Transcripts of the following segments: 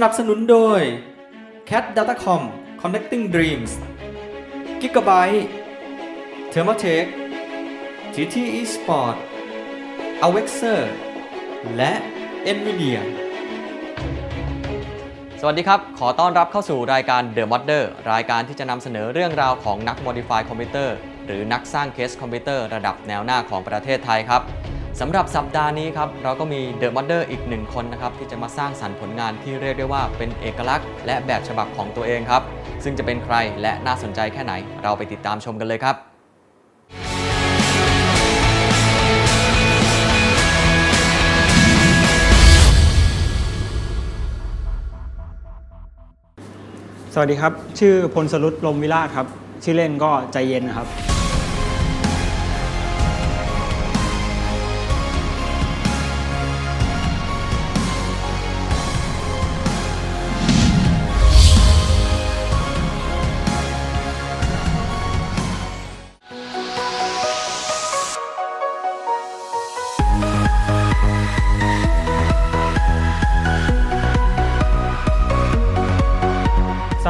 สนับสนุนโดย Cat Datacom Connecting Dreams Gigabyte Thermaltake TT Esport Avexer และ Nvidia สวัสดีครับ ขอต้อนรับเข้าสู่รายการ The Modder รายการที่จะนำเสนอเรื่องราวของนัก Modify คอมพิวเตอร์หรือนักสร้างเคสคอมพิวเตอร์ระดับแนวหน้าของประเทศไทยครับ สำหรับสัปดาห์นี้ครับเราก็มี The Modder อีกหนึ่งคนนะครับที่จะมาสร้างสรรค์ผลงานที่เรียกได้ว่าเป็นเอกลักษณ์ และแบบฉบับของตัวเองครับ ซึ่งจะเป็นใครและน่าสนใจแค่ไหน เราไปติดตามชมกันเลยครับสวัสดีครับ ชื่อพลสรุตลมวิราชครับ ชื่อเล่นก็ใจเย็นนะครับ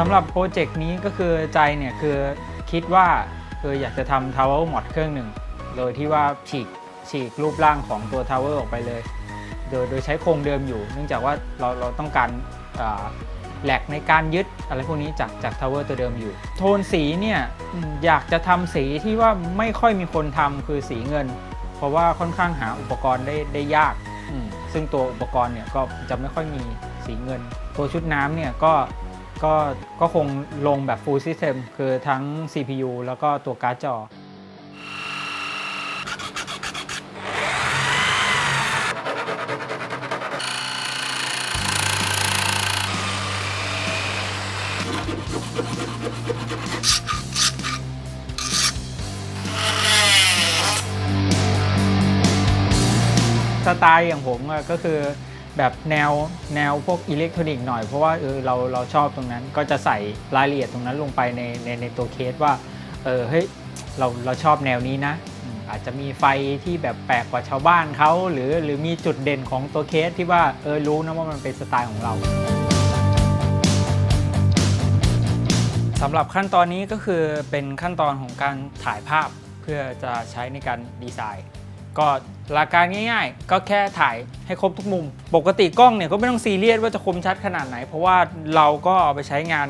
ำหรับโปรเจกต์นี้ก็คือใจเนี่ยคือคิดว่าเอออยากจะทำ Tower Mod เครื่องหนึ่ง โดยที่ว่าฉีกฉีกรูปร่างของตัว Tower อร์ออกไปเลย โดยโดยใช้โครงเดิมอยู่ เนื่องจากว่าเราเราต้องการอ่าแหลกในการยึดอะไรพวกนี้จากจาก Tower ตัวเดิมอยู่ โทนสีเนี่ยอืมอยากจะทำสีที่ว่าไม่ค่อยมีคนทำคือสีเงิน เพราะว่าค่อนข้างหาอุปกรณ์ได้ได้ยากอืมซึ่งตัวอุปกรณ์เนี่ยก็จะไม่ค่อยมีสีเงิน ตัวชุดน้ำเนี่ยก็ ก็ก็คงลงแบบ full system คือทั้ง CPU แล้วก็ตัวการ์ดจอ สไตล์อย่างผมอะก็คือ แบบแนวแนวพวกอิเล็กทรอนิกส์หน่อยเพราะว่าเออเราเราชอบตรงนั้นก็จะใส่รายละเอียดตรงนั้นลงไปในในในตัวเคสว่าเออเฮ้ยเราเราชอบแนวนี้นะอืมอาจจะมีไฟที่แบบแปลกกว่าชาวบ้านเขาหรือหรือมีจุดเด่นของตัวเคสที่ว่าเออรู้นะว่ามันเป็นสไตล์ของเราสำหรับขั้นตอนนี้ก็คือเป็นขั้นตอนของการถ่ายภาพเพื่อจะใช้ในการดีไซน์ ก็ หลักการง่ายๆ ก็แค่ถ่ายให้ครบทุกมุม ปกติกล้องเนี่ยก็ไม่ต้องซีเรียสว่าจะคมชัดขนาดไหน เพราะว่าเราก็เอาไปใช้งาน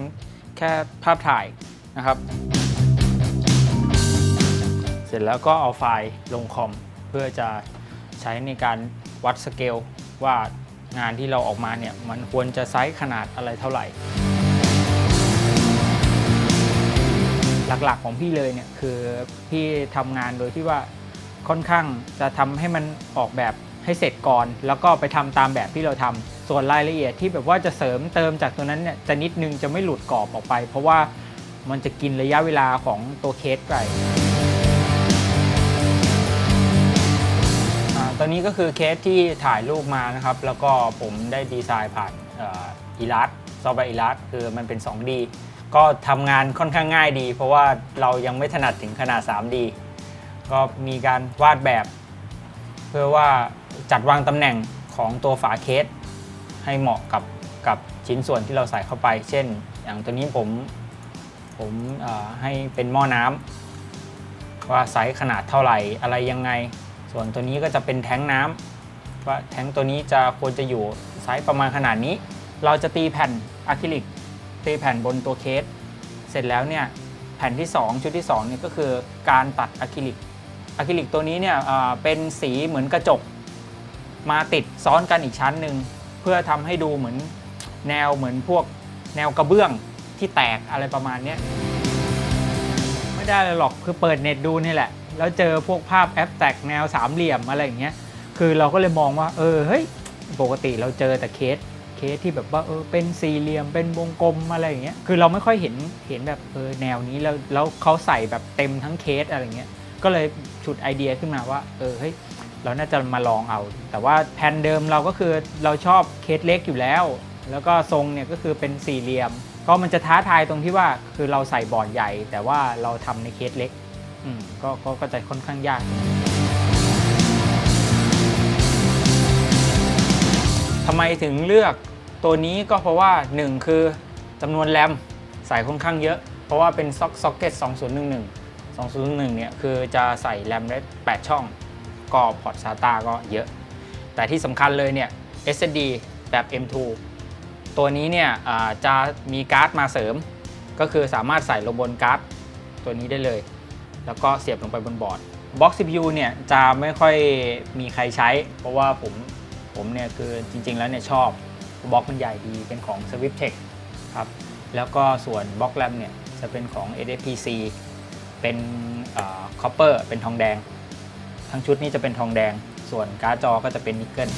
แค่ภาพถ่ายนะครับ เสร็จแล้วก็เอาไฟล์ลงคอม เพื่อจะใช้ในการวัดสเกลว่างานที่เราออกมาเนี่ยมันควรจะไซส์ขนาดอะไรเท่าไหร่ หลักๆของพี่เลยเนี่ยคือพี่ทำงานโดยที่ว่า ค่อนข้างจะทำให้มันออกแบบให้เสร็จก่อน แล้วก็ไปทำตามแบบที่เราทำส่วนรายละเอียดที่แบบว่าจะเสริมเติมจากตัวนั้นเนี่ยจะนิดนึงจะไม่หลุดกรอบออกไป เพราะว่ามันจะกินระยะเวลาของตัวเคสไปตัวนี้ก็คือเคสที่ถ่ายรูปมานะครับ แล้วก็ผมได้ดีไซน์ผ่านอีลัสซอฟต์แวร์อีลัสคือมันเป็น 2D ก็ทำงานค่อนข้างง่ายดี เพราะว่าเรายังไม่ถนัดถึงขนาด 3D ก็มีการวาดแบบ เพื่อว่าจัดวางตำแหน่งของตัวฝาเคส ให้เหมาะกับกับชิ้นส่วนที่เราใส่เข้าไป เช่น อย่างตัวนี้ผมผมให้เป็นหม้อน้ำว่าไซส์ขนาดเท่าไหร่อะไรยังไง ส่วนตัวนี้ก็จะเป็นแท้งน้ำว่าแท้งตัวนี้จะควรจะอยู่ไซส์ประมาณขนาดนี้ เราจะตีแผ่นอะคริลิกตีแผ่นบนตัวเคส เสร็จแล้วเนี่ยแผ่นที่ 2 ชุดที่2เนี่ยก็คือการตัดอะคริลิก อะคริลิกตัวนี้เนี่ยเป็นสีเหมือนกระจก มาติดซ้อนกันอีกชั้นหนึ่งเพื่อทำให้ดูเหมือนแนวเหมือนพวกแนวกระเบื้องที่แตกอะไรประมาณนี้ไม่ได้เลยหรอกคือเปิดเน็ตดูนี่แหละ แล้วเจอพวกภาพแอปแตกแนวสามเหลี่ยมอะไรอย่างเงี้ยคือเราก็เลยมองว่า เออเฮ้ยปกติเราเจอแต่เคสเคสที่แบบว่าเออเป็นสี่เหลี่ยมเป็นวงกลมอะไรอย่างเงี้ยคือเราไม่ค่อยเห็นเห็นแบบเออแนวนี้แล้วแล้วเขาใส่แบบเต็มทั้งเคสอะไรเงี้ยก็เลย ฉุดไอเดียขึ้นมาว่าเออเฮ้ยเราน่าจะมาลองเอา แต่ว่าแผนเดิมเราก็คือเราชอบเคสเล็กอยู่แล้ว แล้วก็ทรงเนี่ยก็คือเป็นสี่เหลี่ยม ก็มันจะท้าทายตรงที่ว่าคือเราใส่บอร์ดใหญ่ แต่ว่าเราทำในเคสเล็กอืมก็ก็ก็จะค่อนข้างยากทำไมถึงเลือกตัวนี้ก็เพราะว่า 1 คือจำนวนแรมใส่ค่อนข้างเยอะ เพราะว่าเป็นซ็อกซ็อกเก็ต2011 2011เนี่ยคือจะใส่แรมได้ 8 ช่อง ก็พอร์ต SATA ก็เยอะ แต่ที่สำคัญเลยเนี่ย SSD แบบ M2 ตัวนี้เนี่ยจะมีการ์ดมาเสริม ก็คือสามารถใส่ลงบนการ์ดตัวนี้ได้เลย แล้วก็เสียบลงไปบนบอร์ดบล็อก CPU เนี่ยจะไม่ค่อยมีใครใช้ เพราะว่าผมผมเนี่ยคือจริง ๆ แล้วเนี่ยชอบบล็อกมันใหญ่ดีเป็นของ Swiftech ครับแล้วก็ส่วนบล็อกแรมเนี่ยจะเป็นของ SFPC เป็นคอปเปอร์เป็นทองแดง ทั้งชุดนี้จะเป็นทองแดง ส่วนการ์ดจอก็จะเป็นนิกเกิล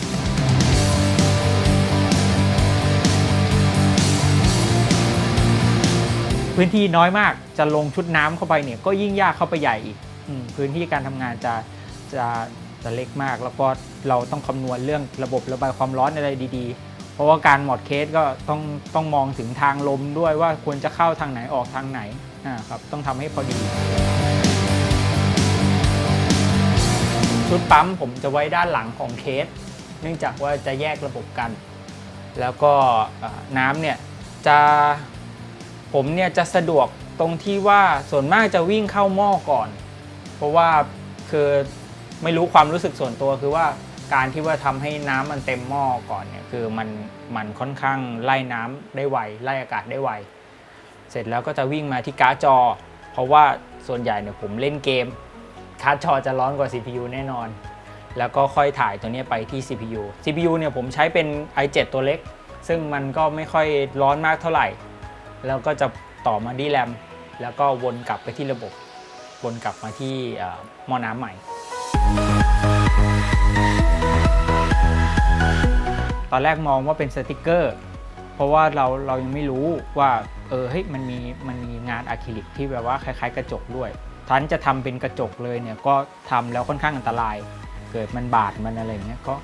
พื้นที่น้อยมากจะลงชุดน้ำเข้าไปเนี่ยก็ยิ่งยากเข้าไปใหญ่อีกอพื้นที่การทำงานจะจะจะเล็กมาก แล้วก็เราต้องคำนวณเรื่องระบบระบายความร้อนอะไรดีๆ เพราะว่าการหมดเคสก็ต้องต้องมองถึงทางลมด้วยว่าควรจะเข้าทางไหนออกทางไหน ครับต้องทำให้พอดี ชุดปั๊มผมจะไว้ด้านหลังของเคส เนื่องจากว่าจะแยกระบบกัน แล้วก็น้ำเนี่ยจะผมเนี่ยจะสะดวกตรงที่ว่าส่วนมากจะวิ่งเข้าหม้อก่อน เพราะว่าคือไม่รู้ความรู้สึกส่วนตัวคือว่าการที่ว่าทำให้น้ำมันเต็มหม้อก่อนเนี่ยคือมันมันค่อนข้างไล่น้ำได้ไวไล่อากาศได้ไว เสร็จแล้วก็จะวิ่งมาที่การ์ดจอ เพราะว่าส่วนใหญ่เนี่ยผมเล่นเกมการ์ดจอจะร้อนกว่า CPU แน่นอน แล้วก็ค่อยถ่ายตัวนี้ไปที่ CPU CPU เนี่ยผมใช้เป็น i7 ตัวเล็ก ซึ่งมันก็ไม่ค่อยร้อนมากเท่าไหร่ แล้วก็จะต่อมาที่แรมแล้วก็วนกลับไปที่ระบบ วนกลับมาที่หม้อน้ำใหม่ ตอนแรกมองว่าเป็นสติกเกอร์ ราะว่าเราเรายังไม่รู้ว่าเออเฮ้ยมันมีมันมีงานอะคริลิกที่แบบว่าคล้าย ๆ กระจกด้วยทันจะทำเป็นกระจกเลยเนี่ยก็ทำแล้วค่อนข้างอันตราย เกิดมันบาดมันอะไรอย่างเงี้ยก็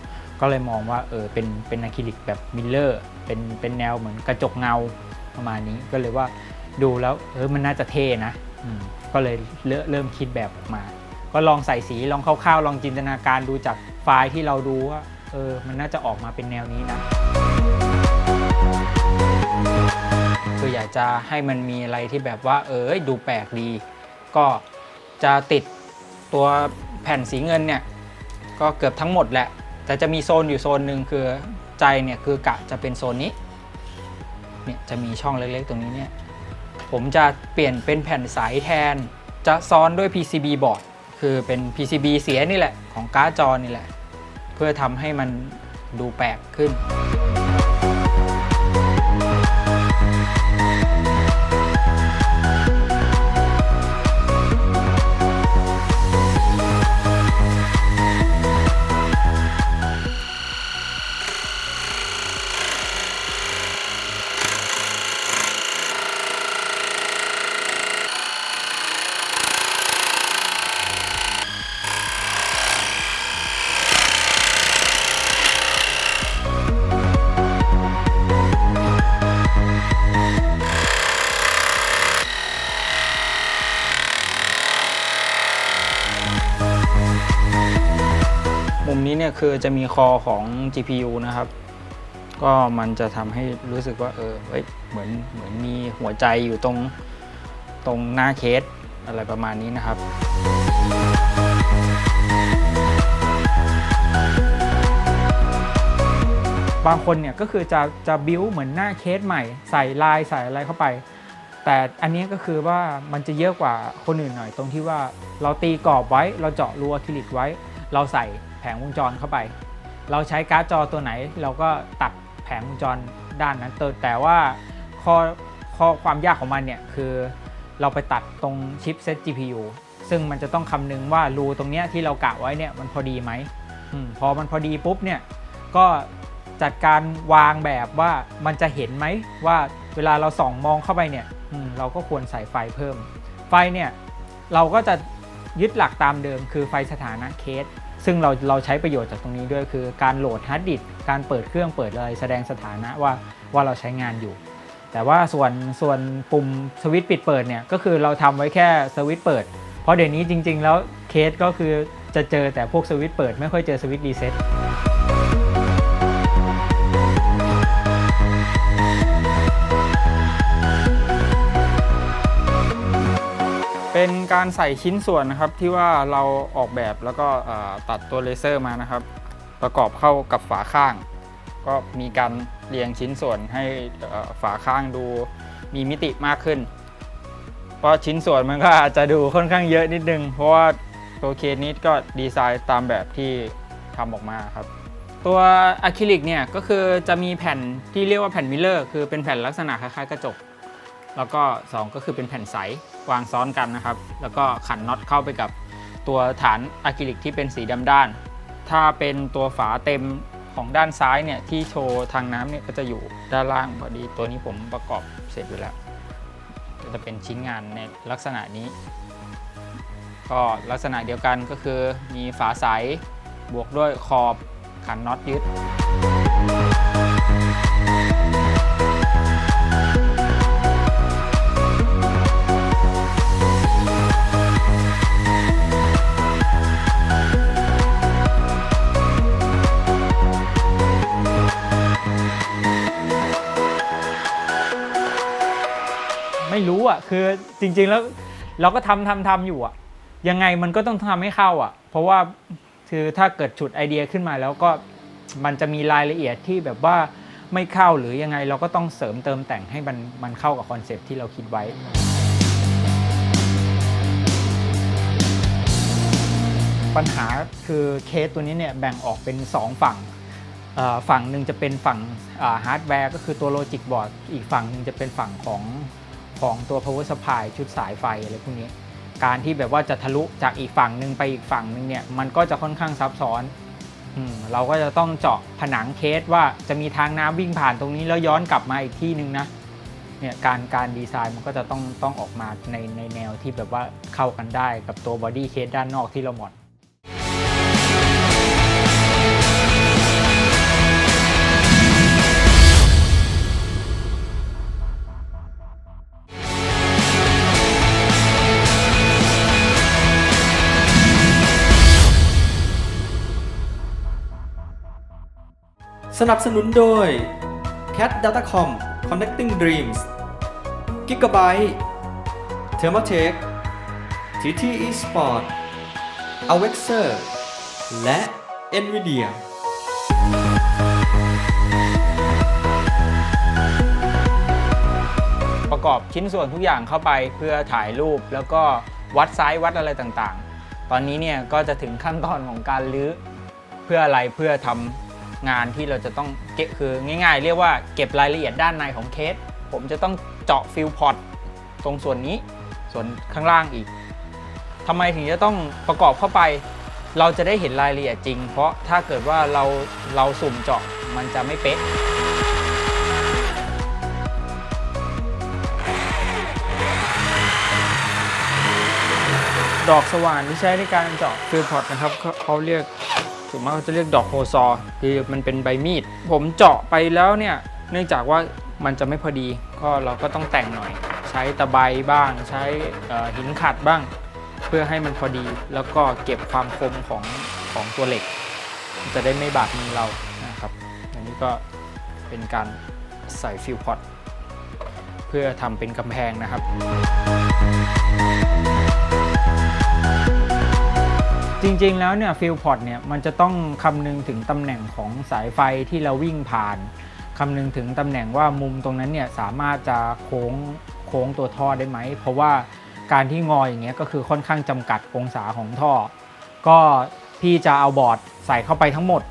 ก็เลยมองว่าเออเป็นเป็นอะคริลิกแบบมิลเลอร์เป็นเป็นแนวเหมือนกระจกเงาประมาณนี้ก็เลยว่าดูแล้วเออมันน่าจะเท่นะก็เลยเริ่มเริ่มคิดแบบออกมา ก็ลองใส่สีลองคร่าวๆลองจินตนาการดูจากไฟล์ที่เราดูว่าเออมันน่าจะออกมาเป็นแนวนี้นะ คืออยากจะให้มันมีอะไรที่แบบว่า เออดูแปลกดี ก็จะติดตัวแผ่นสีเงินเนี่ย ก็เกือบทั้งหมดแหละ แต่จะมีโซนอยู่โซนหนึ่งคือใจเนี่ยคือกะจะเป็นโซนนี้เนี่ยจะมีช่องเล็กๆ ตรงนี้เนี่ยผมจะเปลี่ยนเป็นแผ่นใสแทน จะซ้อนด้วย PCB บอร์ดคือเป็น PCB เสียนี่แหละ ของการ์ดจอนี่แหละ เพื่อทำให้มันดูแปลกขึ้น คือจะมีคอของ GPU นะครับ ก็มันจะทำให้รู้สึกว่าเออเอ้ยเหมือนเหมือนมีหัวใจอยู่ตรงตรงหน้าเคสอะไรประมาณนี้นะครับบางคนเนี่ยก็คือจะจะบิวเหมือนหน้าเคสใหม่ ใส่ลายใส่อะไรเข้าไป แต่อันนี้ก็คือว่ามันจะเยอะกว่าคนอื่นหน่อยตรงที่ว่าเราตีกรอบไว้ เราเจาะรูอะคริลิกไว้ เราใส่ งวงจรเข้าไป เราใช้การ์ดจอตัวไหน เราก็ตัดแผงวงจรด้านนั้นแต่แต่ว่าข้อข้อความยากของมันเนี่ยคือเราไปตัดตรงชิปเซต GPU ซึ่งมันจะต้องคำนึงว่ารูตรงเนี้ยที่เรากะไว้เนี่ยมันพอดีไหมอมพอมันพอดีปุ๊บเนี่ยก็จัดการวางแบบว่ามันจะเห็นไหมว่าเวลาเราส่องมองเข้าไปเนี่ยอืมเราก็ควรใส่ไฟเพิ่ม ไฟเนี่ยเราก็จะยึดหลักตามเดิมคือไฟสถานะเคส ซึ่งเราเราใช้ประโยชน์จากตรงนี้ด้วยคือการโหลดฮาร์ดดิสก์การเปิดเครื่องเปิดอะไรแสดงสถานะว่าว่าเราใช้งานอยู่ แต่ว่าส่วนส่วนปุ่มสวิตช์ปิดเปิดเนี่ยก็คือเราทำไว้แค่สวิตช์เปิด เพราะเดี๋ยวนี้จริง ๆ แล้วเคสก็คือจะเจอแต่พวกสวิตช์เปิดไม่ค่อยเจอสวิตช์รีเซ็ต เป็นการใส่ชิ้นส่วนนะครับที่ว่าเราออกแบบแล้วก็ตัดตัวเลเซอร์มานะครับ ประกอบเข้ากับฝาข้าง ก็มีการเรียงชิ้นส่วนให้ฝาข้างดูมีมิติมากขึ้น เพราะชิ้นส่วนมันก็อาจจะดูค่อนข้างเยอะนิดนึง เพราะว่าตัวเคสนี้ก็ดีไซน์ตามแบบที่ทำออกมาครับ ตัวอะคริลิกเนี่ยก็คือจะมีแผ่นที่เรียกว่าแผ่นมิลเลอร์ คือเป็นแผ่นลักษณะคล้ายๆกระจก แล้วก็ 2 ก็คือเป็นแผ่นใส วางซ้อนกันนะครับ แล้วก็ขันน็อตเข้าไปกับตัวฐานอะคริลิกที่เป็นสีดำด้าน ถ้าเป็นตัวฝาเต็มของด้านซ้ายเนี่ยที่โชว์ทางน้ำเนี่ยก็จะอยู่ด้านล่างพอดี ตัวนี้ผมประกอบเสร็จอยู่แล้วก็จะเป็นชิ้นงานในลักษณะนี้ ก็ลักษณะเดียวกันก็คือมีฝาใสบวกด้วยขอบขันน็อตยึด รู้อะคือจริง ๆแล้วเราก็ทำทำทำอยู่อะยังไงมันก็ต้องทำให้เข้าอะ เพราะว่าคือถ้าเกิดฉุดไอเดียขึ้นมาแล้วก็มันจะมีรายละเอียดที่แบบว่าไม่เข้าหรือยังไงเราก็ต้องเสริมเติมแต่งให้มันมันเข้ากับคอนเซปที่เราคิดไว้ ปัญหาคือเคสตัวนี้เนี่ยแบ่งออกเป็น 2 ฝั่งฝั่งหนึ่งจะเป็นฝั่งฮาร์ดแวร์ก็คือตัวโลจิกบอร์ดอีกฝั่งหนึ่งจะเป็นฝั่งของ ของตัว power supply ชุดสายไฟอะไรพวกนี้ การที่แบบว่าจะทะลุจากอีกฝั่งหนึ่งไปอีกฝั่งหนึ่งเนี่ยมันก็จะค่อนข้างซับซ้อนอเราก็จะต้องเจาะผนังเคสว่าจะมีทางน้ำวิ่งผ่านตรงนี้แล้วย้อนกลับมาอีกที่หนึ่งนะเนี่ยการการดีไซน์มันก็จะต้องต้องออกมาในในแนวที่แบบว่าเข้ากันได้กับตัวบอดี้เคสด้านนอกที่เราหมด สนับสนุนโดย Cat Datacom Connecting Dreams Gigabyte Thermatech TT Esport Avexer และ Nvidia ประกอบชิ้นส่วนทุกอย่างเข้าไปเพื่อถ่ายรูปแล้วก็วัดไซส์วัดอะไรต่างๆ ตอนนี้เนี่ยก็จะถึงขั้นตอนของการรื้อเพื่ออะไรเพื่อทำ งานที่เราจะต้องเก็บคือง่าย ๆ เรียกว่าเก็บรายละเอียดด้านในของเคส ผมจะต้องเจาะฟิลพอร์ตตรงส่วนนี้ส่วนข้างล่างอีกทำไมถึงจะต้องประกอบเข้าไป เราจะได้เห็นรายละเอียดจริง เพราะถ้าเกิดว่าเราเราสุ่มเจาะมันจะไม่เป๊ะดอกสว่านที่ใช้ในการเจาะฟิลพอตนะครับเขาเรียก ส่วนมากเขาจะเรียกดอกโฮซอว์คือมันเป็นใบมีด ผมเจาะไปแล้วเนี่ย เนื่องจากว่ามันจะไม่พอดี ก็เราก็ต้องแต่งหน่อย ใช้ตะไบบ้าง ใช้หินขัดบ้าง เพื่อให้มันพอดี แล้วก็เก็บความคมของของตัวเหล็ก จะได้ไม่บาดมือเรานะครับ อันนี้ก็เป็นการใส่ฟิลพอตเพื่อทำเป็นกำแพงนะครับ จริงๆ แล้วเนี่ยฟิลพอร์ตเนี่ยมันจะต้องคำนึงถึงตำแหน่งของสายไฟที่เราวิ่งผ่านคำนึงถึงตำแหน่งว่ามุมตรงนั้นเนี่ยสามารถจะโค้งโค้งตัวท่อได้ไหม เพราะว่าการที่งออย่างเงี้ยก็คือค่อนข้างจำกัดองศาของท่อ ก็พี่จะเอาบอร์ดใส่เข้าไปทั้งหมด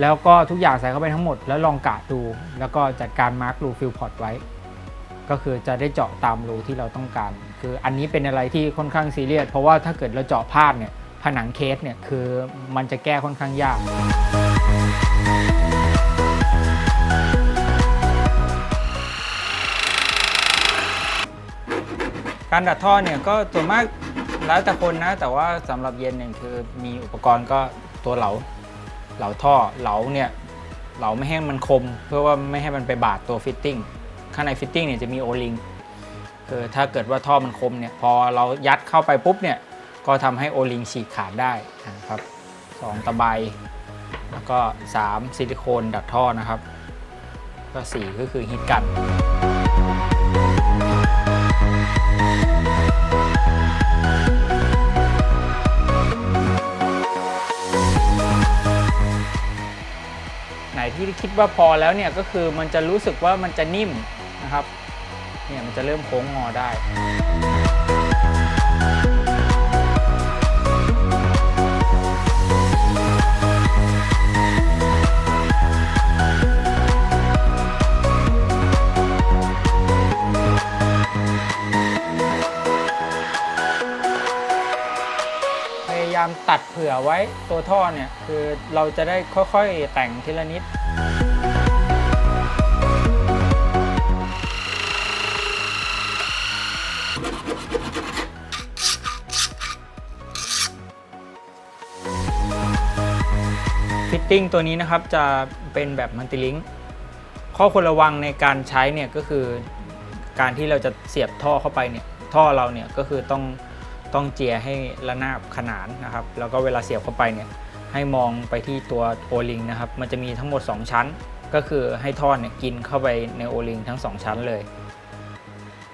แล้วก็ทุกอย่างใส่เข้าไปทั้งหมด แล้วลองกะดู แล้วก็จัดการมาร์กรูฟิลพอร์ตไว้ ก็คือจะได้เจาะตามรูที่เราต้องการ คืออันนี้เป็นอะไรที่ค่อนข้างซีเรียสเพราะว่าถ้าเกิดเราเจาะพลาดเนี่ย ผนังเคสเนี่ยคือมันจะแก้ค่อนข้างยาก การดัดท่อเนี่ยก็ส่วนมากแล้วแต่คนนะ แต่ว่าสำหรับเย็นเนี่ยคือมีอุปกรณ์ก็ตัวเหลาเหลาท่อเหลาเนี่ยเหลาไม่ให้มันคม เพื่อว่าไม่ให้มันไปบาดตัวฟิตติ้งข้างในฟิตติ้งเนี่ยจะมีโอลิงคือถ้าเกิดว่าท่อมันคมเนี่ยพอเรายัดเข้าไปปุ๊บเนี่ย ก็ทำให้โอลิงฉีกขาดได้นะครับสองตะไบแล้วก็ 3 ซิลิโคนดัดท่อนะครับ ก็ 4 ก็คือฮิตกันไหนที่คิดว่าพอแล้วเนี่ยก็คือมันจะรู้สึกว่ามันจะนิ่มนะครับ เนี่ยมันจะเริ่มโค้งงอได้ายามตัดเผื่อไว้ตัวท่อเนี่ยคือเราจะได้ค่อยๆแต่งทีละนิด ฟิตติ้งตัวนี้นะครับจะเป็นแบบมัลติลิงก์ข้อควรระวังในการใช้เนี่ยก็คือการที่เราจะเสียบท่อเข้าไปเนี่ยท่อเราเนี่ยก็คือต้อง ต้องเจียให้ระนาบขนานนะครับ แล้วก็เวลาเสียบเข้าไปเนี่ยให้มองไปที่ตัวโอลิงนะครับ มันจะมีทั้งหมด 2 ชั้น ก็คือให้ท่อเนี่ยกินเข้าไปในโอลิงทั้ง 2 ชั้นเลย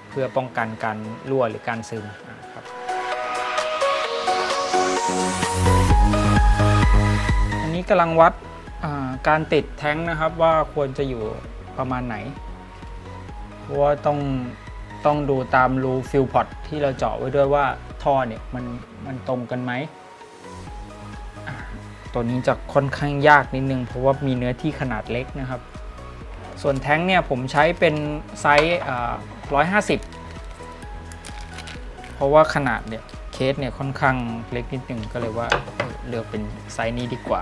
เพื่อป้องกันการรั่วหรือการซึมครับอันนี้กำลังวัดการติดแท้งนะครับว่าควรจะอยู่ประมาณไหนเพราะว่าต้องต้องดูตามรูฟิลพอตที่เราเจาะไว้ด้วยว่า ท่อเนี่ยมันมันตรงกันไหมตัวนี้จะค่อนข้างยากนิดนึง เพราะว่ามีเนื้อที่ขนาดเล็กนะครับ ส่วนแท้งเนี่ยผมใช้เป็นไซส์ร้อยห้าสิบเพราะว่าขนาดเนี่ยเคสเนี่ยค่อนข้างเล็กนิดนึงก็เลยว่าเออเลือกเป็นไซส์นี้ดีกว่า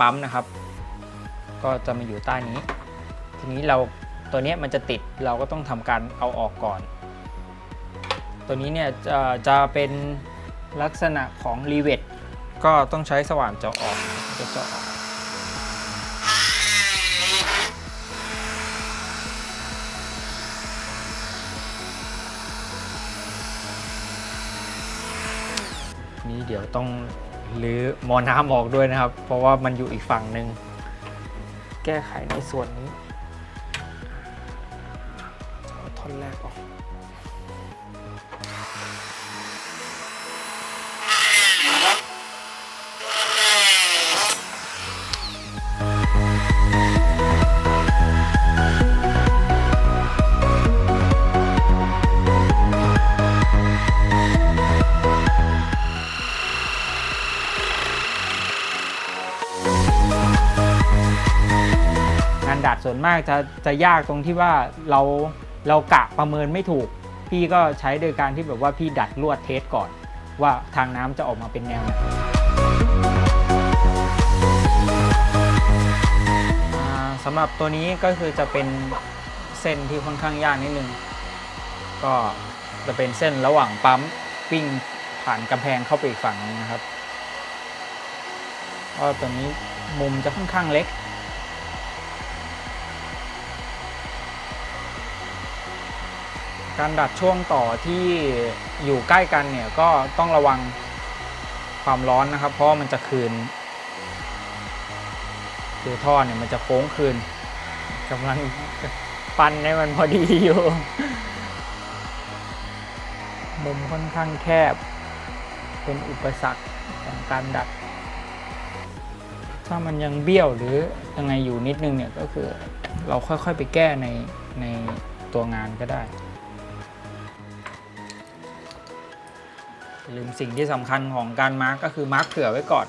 ปั๊มนะครับ ก็จะมาอยู่ใต้นี้ ทีนี้เราตัวนี้มันจะติดเราก็ต้องทำการเอาออกก่อน ตัวนี้เนี่ยจะจะเป็นลักษณะของรีเวทก็ต้องใช้สว่านเจาะออกจะเจาะออกนี่เดี๋ยวต้อง หรือมอน้ำออกด้วยนะครับ เพราะว่ามันอยู่อีกฝั่งหนึ่งแก้ไขในส่วนนี้ท่อนแรกออก วนมากจะจะยากตรงที่ว่าเราเรากะประเมินไม่ถูก พี่ก็ใช้โดยการที่แบบว่าพี่ดัดลวดเทสก่อน ว่าทางน้ำจะออกมาเป็นแนวไหนอ่าสำหรับตัวนี้ก็คือจะเป็นเส้นที่ค่อนข้างยากนิดนึง ก็จะเป็นเส้นระหว่างปั๊มวิ่งผ่านกำแพงเข้าไปอีกฝั่งนึงนะครับก็ตัวนี้มุมจะค่อนข้างเล็ก การดัดช่วงต่อที่อยู่ใกล้กันเนี่ยก็ต้องระวังความร้อนนะครับ เพราะมันจะคืน คือท่อเนี่ยมันจะโค้งคืนกำลังปั้นให้มันพอดีอยู่ มุมค่อนข้างแคบ เป็นอุปสรรคของการดัด ถ้ามันยังเบี้ยวหรือยังไงอยู่นิดนึงเนี่ยก็คือเราค่อยๆไปแก้ในในตัวงานก็ได้ อย่าลืมสิ่งที่สำคัญของการมาร์กก็คือมาร์กเผื่อไว้ก่อน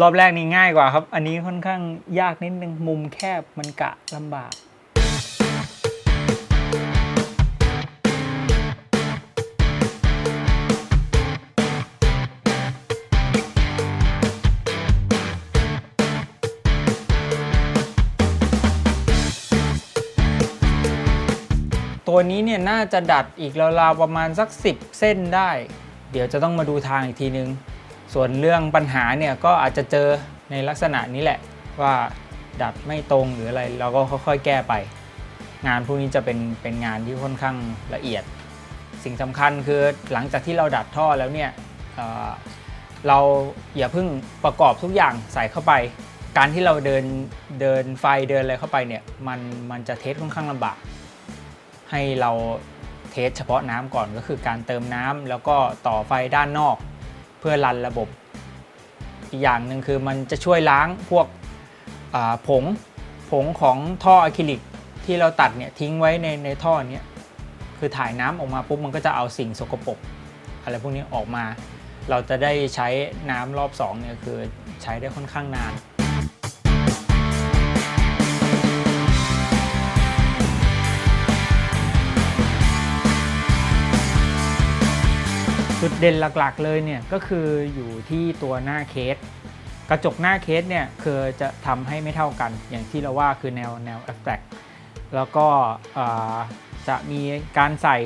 รอบแรกนี่ง่ายกว่าครับ อันนี้ค่อนข้างยากนิดนึงมุมแคบมันกะลำบาก ตัวนี้เนี่ยน่าจะดัดอีกราวๆประมาณสัก 10 เส้นได้ เดี๋ยวจะต้องมาดูทางอีกทีนึง ส่วนเรื่องปัญหาเนี่ยก็อาจจะเจอในลักษณะนี้แหละว่าดัดไม่ตรงหรืออะไรเราก็ค่อยๆ แก้ไป งานพวกนี้จะเป็นเป็นงานที่ค่อนข้างละเอียด สิ่งสำคัญคือหลังจากที่เราดัดท่อแล้วเนี่ยเเราอย่าเพิ่งประกอบทุกอย่างใส่เข้าไป การที่เราเดินเดินไฟเดินอะไรเข้าไปเนี่ยมันมันจะเทสค่อนข้างลำบาก ให้เราเทสเฉพาะน้ำก่อนก็คือการเติมน้ำแล้วก็ต่อไฟด้านนอก เพื่อรันระบบ อีกอย่างหนึ่งคือมันจะช่วยล้างพวกผงผงของท่ออะคริลิกที่เราตัดเนี่ยทิ้งไว้ในในท่อเนี้ยคือถ่ายน้ำออกมาปุ๊บมันก็จะเอาสิ่งสกปรกอะไรพวกนี้ออกมา เราจะได้ใช้น้ำรอบ2เนี่ยคือใช้ได้ค่อนข้างนาน จุดเด่นหลักๆเลยเนี่ยก็คืออยู่ที่ตัวหน้าเคส กระจกหน้าเคสเนี่ยคือจะทำให้ไม่เท่ากัน อย่างที่เราว่าคือแนวแนว abstract แล้วก็จะมีการใส่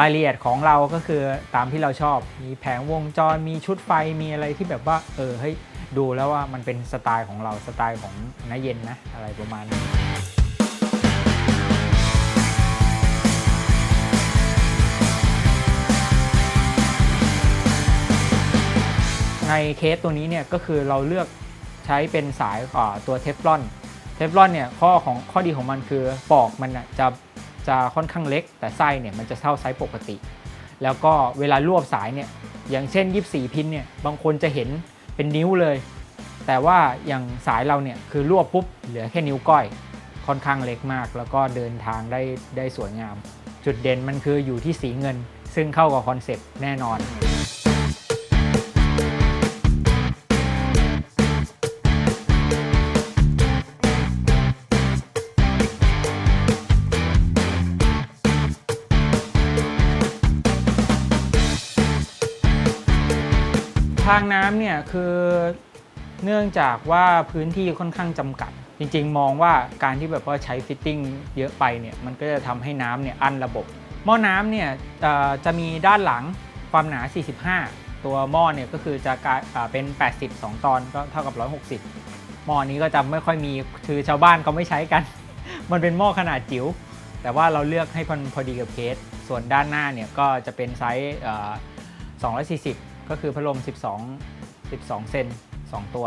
รายละเอียดของเราก็คือตามที่เราชอบ มีแผงวงจร มีชุดไฟ มีอะไรที่แบบว่า เออเฮ้ยดูแล้วว่ามันเป็นสไตล์ของเรา สไตล์ของน้าเย็นนะ อะไรประมาณนี้ ในเคสตัวนี้เนี่ยก็คือเราเลือกใช้เป็นสายตัวเทฟลอนเทฟลอนเนี่ยข้อของข้อดีของมันคือปอกมันจะจะค่อนข้างเล็ก แต่ไส้เนี่ยมันจะเท่าไซส์ปกติ แล้วก็เวลารวบสายเนี่ยอย่างเช่น 24 พินเนี่ยบางคนจะเห็นเป็นนิ้วเลย แต่ว่าอย่างสายเราเนี่ยคือรวบปุ๊บเหลือแค่นิ้วก้อย ค่อนข้างเล็กมาก แล้วก็เดินทางได้ได้สวยงาม จุดเด่นมันคืออยู่ที่สีเงิน ซึ่งเข้ากับคอนเซปต์แน่นอน ทางน้ำเนี่ยคือเนื่องจากว่าพื้นที่ค่อนข้างจำกัด จริงๆ มองว่าการที่แบบว่าใช้ฟิตติ้งเยอะไปเนี่ยมันก็จะทำให้น้ำเนี่ยอั้นระบบ หม้อน้ำเนี่ยจะมีด้านหลังความหนา 45 ตัวหม้อเนี่ยก็คือจะเป็น 80 2 ตอนก็เท่ากับ 160 หม้อนี้ก็จะไม่ค่อยมีคือชาวบ้านก็ไม่ใช้กัน มันเป็นหม้อขนาดจิ๋วแต่ว่าเราเลือกให้พอพอดีกับเคสส่วนด้านหน้าเนี่ยก็จะเป็นไซส์เอ่อ240 ก็คือพัดลม 12 12 เซน 2 ตัว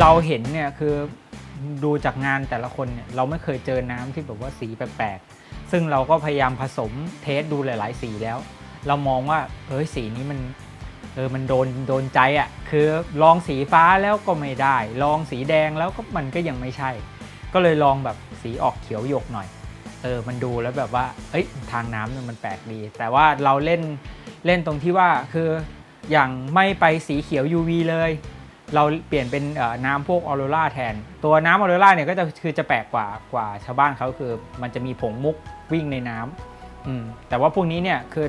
เราเห็นเนี่ยคือดูจากงานแต่ละคนเนี่ยเราไม่เคยเจอน้ำที่แบบว่าสีแปลกๆ ซึ่งเราก็พยายามผสมเทสดูหลาย ๆ สีแล้ว เรามองว่าเฮ้ยสีนี้มัน เออมันโดนโดนใจอะ่ะคือลองสีฟ้าแล้วก็ไม่ได้ ลองสีแดงแล้วก็มันก็ยังไม่ใช่ ก็เลยลองแบบสีออกเขียวหยกหน่อยเออมันดูแล้วแบบว่าเอ้ยทางน้ำเนี่ยมันแปลกดี แต่ว่าเราเล่นเล่นตรงที่ว่าคืออย่างไม่ไปสีเขียว UV เลย เราเปลี่ยนเป็นน้ำพวกออโรราแทน ตัวน้ำออโรราเนี่ยก็จะคือจะแปลกกว่ากว่าชาวบ้านเขาคือ มันจะมีผงมุกวิ่งในน้ำอืมแต่ว่าพวกนี้เนี่ยคือ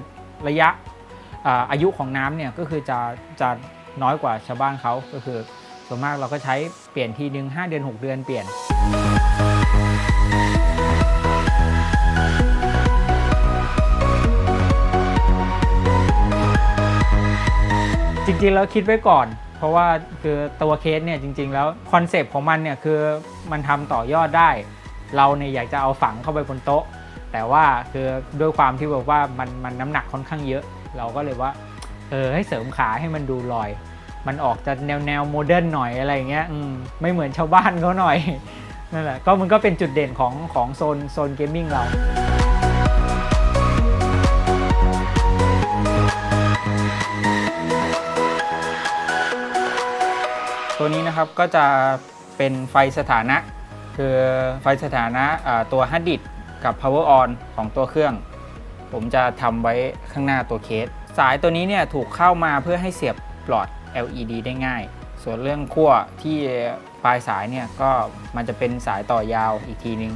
ระยะ อายุของน้ำเนี่ยก็คือจะจะน้อยกว่าชาวบ้านเขาก็คือส่วนมากเราก็ใช้เปลี่ยนทีนึง5เดือน 6 เดือนเปลี่ยน จริงๆแล้วคิดไว้ก่อน เพราะว่าคือตัวเคสเนี่ยจริง ๆ แล้วคอนเซปต์ของมันเนี่ยคือมันทำต่อยอดได้ เราเนี่ยอยากจะเอาฝังเข้าไปบนโต๊ะ แต่ว่าคือด้วยความที่แบบว่ามันมันน้ำหนักค่อนข้างเยอะ เราก็เลยว่าเออให้เสริมขาให้มันดูลอย มันออกจะแนวแนวโมเดิร์นหน่อยอะไรเงี้ยอืมไม่เหมือนชาวบ้านเขาหน่อยนั่นแหละก็มันก็เป็นจุดเด่นของของโซนโซนเกมมิ่งเราตัวนี้นะครับก็จะเป็นไฟสถานะ คือไฟสถานะตัวฮัดดิดกับ power on ของตัวเครื่อง ผมจะทำไว้ข้างหน้าตัวเคส สายตัวนี้เนี่ยถูกเข้ามาเพื่อให้เสียบหลอด LED ได้ง่าย ส่วนเรื่องขั้วที่ปลายสายเนี่ยก็มันจะเป็นสายต่อยาวอีกทีนึง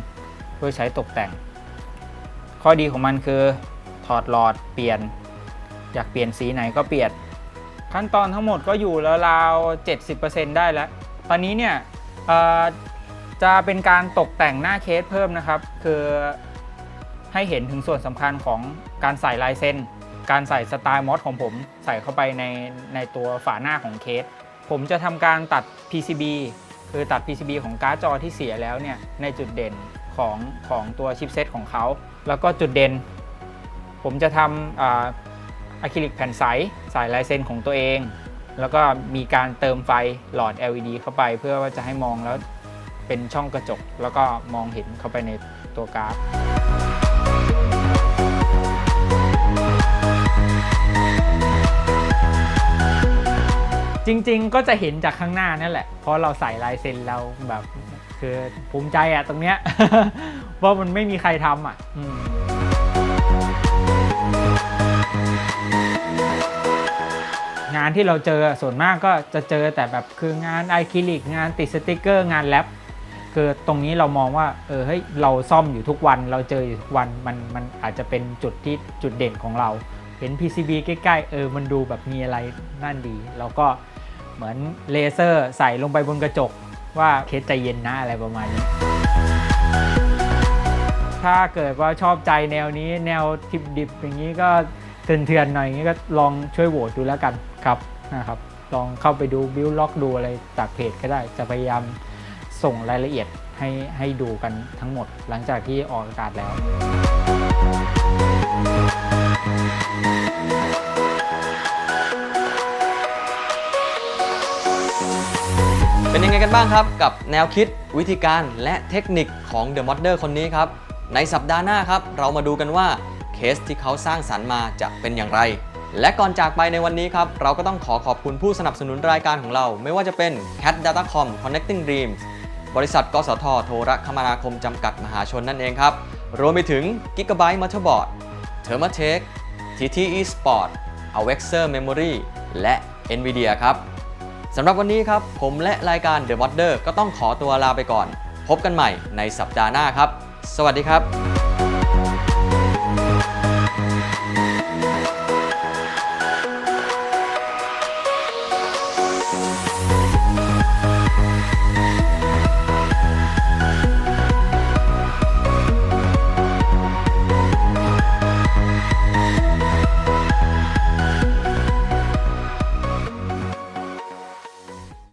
เพื่อใช้ตกแต่ง ข้อดีของมันคือ ถอดหลอดเปลี่ยน อยากเปลี่ยนสีไหนก็เปลี่ยนขั้นตอนทั้งหมดก็อยู่ราวๆ70%ได้แล้ว ตอนนี้เนี่ยจะเป็นการตกแต่งหน้าเคสเพิ่มนะครับ คือ ให้เห็นถึงส่วนสำคัญของการใส่ลายเส้น การใส่สไตล์มอสของผมใส่เข้าไปในในตัวฝาหน้าของเคส ผมจะทำการตัด PCB คือตัด PCB ของการ์ดจอที่เสียแล้วเนี่ยในจุดเด่นของของตัวชิปเซตของเขา แล้วก็จุดเด่น ผมจะทำอะอะคริลิกแผ่นใสใส่ลายเซ็นของตัวเอง แล้วก็มีการเติมไฟหลอด LED เข้าไป เพื่อว่าจะให้มองแล้วเป็นช่องกระจก แล้วก็มองเห็นเข้าไปในตัวการ์ จริง ๆ ก็จะเห็นจากข้างหน้านั่นแหละ เพราะเราใส่ลายเซ็นเราแบบคือภูมิใจอะตรงเนี้ยเพราะมันไม่มีใครทำอะองานที่เราเจอส่วนมากก็จะเจอแต่แบบคืองานไอคิลิกงานติดสติกเกอร์งานแรปคือตรงนี้เรามองว่าเออเฮ้ยเราซ่อมอยู่ทุกวันเราเจออยู่ทุกวันมันมันอาจจะเป็นจุดที่จุดเด่นของเรา เห็น PCB ใกล้ๆเออมันดูแบบมีอะไรนั่นดี แล้วก็ เหมือนเลเซอร์ใส่ลงไปบนกระจกว่าเคสใจเย็นนะอะไรประมาณนี้ ถ้าเกิดว่าชอบใจแนวนี้แนวทิปดิบอย่างนี้ก็เถื่อนๆหน่อยอย่างนี้ก็ลองช่วยโหวตดูแล้วกันครับนะครับ ลองเข้าไปดูบิวล็อกดูอะไรจากเพจก็ได้ จะพยายามส่งรายละเอียดให้ให้ดูกันทั้งหมดหลังจากที่ออกอากาศแล้ว ไงกันบ้างครับกับแนวคิดวิธีการและเทคนิคของ The Modder คนนี้ครับ ในสัปดาห์หน้าครับ เรามาดูกันว่าเคสที่เขาสร้างสรรค์มาจะเป็นอย่างไร และก่อนจากไปในวันนี้ครับ เราก็ต้องขอขอบคุณผู้สนับสนุนรายการของเรา ไม่ว่าจะเป็น Cat Datacom Connecting Dreams บริษัท กสทโทรคมนาคมจำกัดมหาชนนั่นเองครับ รวมไปถึง Gigabyte Motherboard t h e r m a t e c h TTE Sport Avexer Memory และ Nvidia ครับ สำหรับวันนี้ครับ ผมและรายการ The Wonder ก็ต้องขอตัวลาไปก่อน พบกันใหม่ในสัปดาห์หน้าครับ สวัสดีครับ